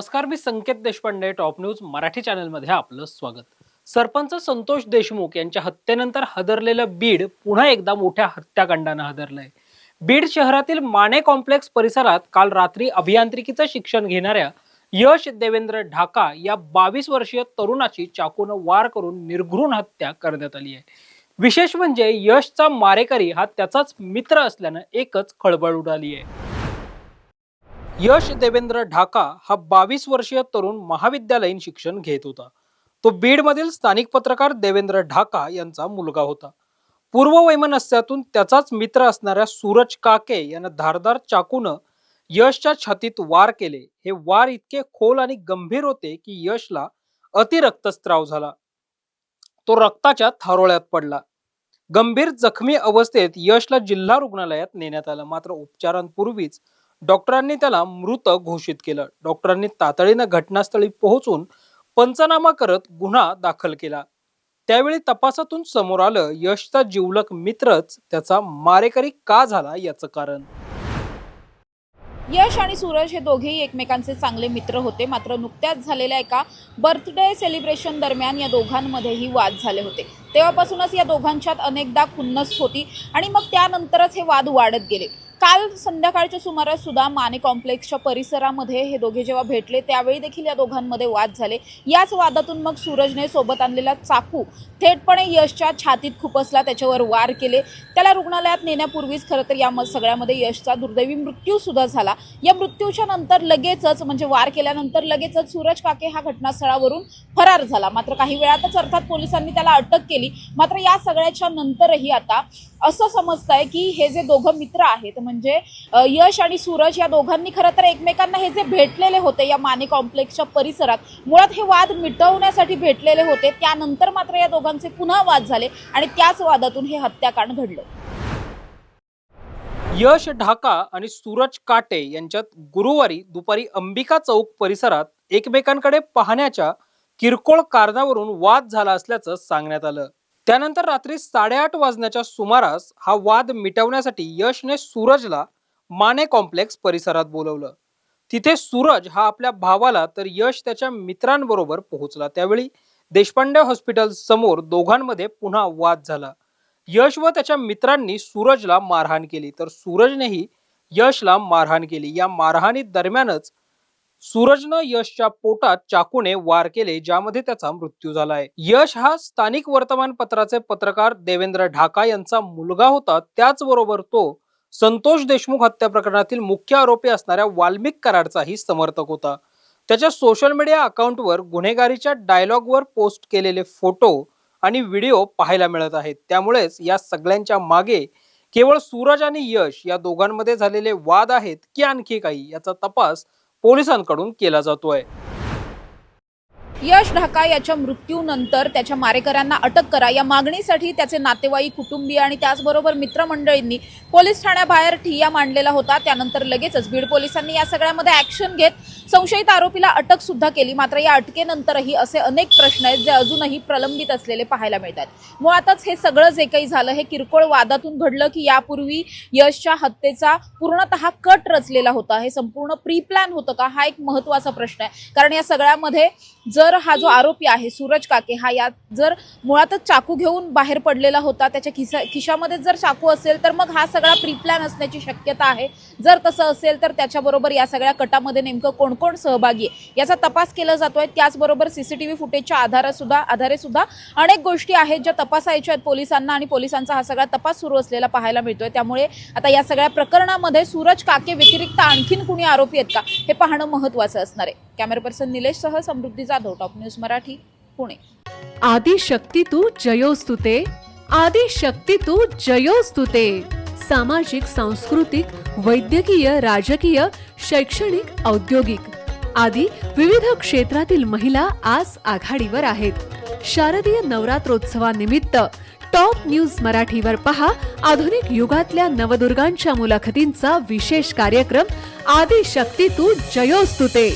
नमस्कार मी Sanket Deshpande top news Marathi चॅनलमध्ये आपलं स्वागत. सरपंच संतोष देशमुख यांच्या हत्येनंतर हदरलेलं बीड पुन्हा एकदा मोठ्या हत्याकांडानं हदरलंय. बीड शहरातील माने कॉम्प्लेक्स परिसरात काल रात्री अभियांत्रिकीचं शिक्षण घेणाऱ्या यश देवेंद्र ढाका या बावीस वर्षीय तरुणाची चाकूनं वार करून निर्घृण हत्या करण्यात आली आहे. विशेष म्हणजे यशचा मारेकरी हा त्याचाच मित्र असल्यानं एकच खळबळ उडाली आहे. यश देवेंद्र ढाका हा बावीस वर्षीय तरुण महाविद्यालयीन शिक्षण घेत होता. तो बीडमधील स्थानिक पत्रकार देवेंद्र ढाका यांचा मुलगा होता. पूर्व वैमनस्यातून त्याचाच मित्र असणाऱ्या सूरज काके यानं धारदार चाकूनं यशच्या छातीत वार केले. हे वार इतके खोल आणि गंभीर होते की यशला अतिरक्तस्त्राव झाला. तो रक्ताच्या थारोळ्यात पडला. गंभीर जखमी अवस्थेत यशला जिल्हा रुग्णालयात नेण्यात आलं. मात्र उपचारांपूर्वीच डॉक्टरांनी त्याला मृत घोषित केलं. डॉक्टरांनी तातडीनं घटनास्थळी पोहोचून पंचनामा करत गुन्हा दाखल केला. त्यावेळी तपासातून समोर आलं यशचा जिवलक मित्रच त्याचा मारेकरी का झाला याचं कारण? यश आणि सूरज हे दोघेही एकमेकांचे चांगले मित्र होते. मात्र नुकत्याच झालेल्या एका बर्थडे सेलिब्रेशन दरम्यान या दोघांमध्येही वाद झाले होते. तेव्हापासूनच या दोघांच्यात अनेकदा खुन्नस होती आणि मग त्यानंतरच हे वाद वाढत गेले. काल संध्याकाळच्या सुमारास सुद्धा माने कॉम्प्लेक्सच्या परिसरामध्ये हे दोघे जेव्हा भेटले त्यावेळी देखील या दोघांमध्ये वाद झाले. याच वादातून मग सूरजने सोबत आणलेला चाकू थेटपणे यशच्या छातीत खुपसला त्याच्यावर वार केले. त्याला रुग्णालयात नेण्यापूर्वीच खरं तर या म- सगळ्यामध्ये यशचा दुर्दैवी मृत्यू सुद्धा झाला. या मृत्यूच्या नंतर लगेचच म्हणजे वार केल्यानंतर लगेचच सूरज काके हा घटनास्थळावरून फरार झाला. मात्र काही वेळातच अर्थात पोलिसांनी त्याला अटक केली. मात्र या सगळ्याच्या नंतरही आता असं समजत आहे की हे जे दोघं मित्र आहेत म्हणजे यश आणि सूरज या दोघांनी खरं तर एकमेकांना हे जे भेटलेले होते या माने कॉम्प्लेक्सच्या परिसरात मुळात हे वाद मिटवण्यासाठी भेटलेले होते त्यानंतर मात्र या दोघांचे पुन्हा वाद झाले आणि त्याच वादातून हे हत्याकांड घडलं. यश ढाका आणि सूरज काटे यांच्यात गुरुवारी दुपारी अंबिका चौक परिसरात एकमेकांकडे पाहण्याच्या किरकोळ कारणावरून वाद झाला असल्याचं सांगण्यात आलं. त्यानंतर रात्री साडेआठ वाजण्याच्या सुमारास हा वाद मिटवण्यासाठी यशने सूरजला माने कॉम्प्लेक्स परिसरात बोलवलं. तिथे सूरज हा आपल्या भावाला तर यश त्याच्या मित्रांबरोबर पोहोचला. त्यावेळी देशपांडे हॉस्पिटल समोर दोघांमध्ये पुन्हा वाद झाला. यश व त्याच्या मित्रांनी सूरजला मारहाण केली. तर सूरजनेही यशला मारहाण केली. या मारहाणी दरम्यानच सूरजनं यशच्या पोटात चाकूने वार केले ज्यामध्ये त्याचा मृत्यू झालाय. यश हा स्थानिक वर्तमानपत्राचे पत्रकार देवेंद्र ढाका यांचा मुलगा होता. त्याचबरोबर तो संतोष देशमुख हत्या प्रकरणातील मुख्य आरोपी असणाऱ्या वाल्मिक कराडचाही समर्थक होता. त्याच्या सोशल मीडिया अकाउंटवर गुन्हेगारीच्या डायलॉगवर पोस्ट केलेले फोटो आणि व्हिडिओ पाहायला मिळत आहेत. त्यामुळेच या सगळ्यांच्या मागे केवळ सूरज आणि यश या दोघांमध्ये झालेले वाद आहेत की आणखी काही याचा तपास पोलिसांकडून केला जातोय. यश ढाका याच्या मृत्यूनंतर त्याच्या मारेकऱ्यांना अटक करा. या मागणीसाठी त्याचे नातेवाईक कुटुंबीय आणि त्याचबरोबर मित्रमंडळींनी पोलीस ठाण्याबाहेर ठिय्या मांडलेला होता. त्यानंतर लगेचच बीड पोलिसांनी या सगळ्यामध्ये ऍक्शन घेत संशयित आरोपीला अटक सुद्धा केली. मात्र या अटकेनंतरही असे अनेक प्रश्न आहेत जे अजूनही प्रलंबित असलेले पाहायला मिळतात. मुळातच हे सगळं जे काही झालं हे किरकोळ वादातून घडलं की यापूर्वी यशच्या हत्येचा पूर्णतः कट रचलेला होता. हे संपूर्ण प्री प्लॅन होतं का? हा एक महत्त्वाचा प्रश्न आहे. कारण या सगळ्यामध्ये जर तर हा जो आरोपी आहे सूरज काके हा यात जर मुळातच चाकू घेऊन बाहेर पडलेला होता त्याच्या खिसा खिशामध्ये जर चाकू असेल तर मग हा सगळा प्री प्लॅन असण्याची शक्यता आहे. जर तसं असेल तर त्याच्याबरोबर या सगळ्या कटामध्ये नेमकं कोण कोण सहभागी आहे याचा तपास केला जातोय. त्याचबरोबर सीसीटीव्ही फुटेजच्या आधारासुद्धा आधारे सुद्धा अनेक गोष्टी आहेत ज्या तपासायच्या आहेत पोलिसांना आणि पोलिसांचा हा सगळा तपास सुरू असलेला पाहायला मिळतोय. त्यामुळे आता या सगळ्या प्रकरणामध्ये सूरज काके व्यतिरिक्त आणखीन कुणी आरोपी आहेत का हे पाहणं महत्त्वाचं असणार आहे. कॅमेरा पर्सन निलेशसह Samruddhi Jadhav. Top news Marathi Pune. Adishakti तू जयोस्तुते आदिशक्ती तू जयोस्तुते सामाजिक सांस्कृतिक वैद्यकीय राजकीय शैक्षणिक औद्योगिक. आदी विविध क्षेत्रातील महिला आज आघाडीवर आहेत. शारदीय नवरात्रोत्सवानिमित्त टॉप न्यूज मराठीवर पहा आधुनिक युगातल्या नवदुर्गांच्या मुलाखतींचा विशेष कार्यक्रम आदिशक्ती तू जयोस्तुते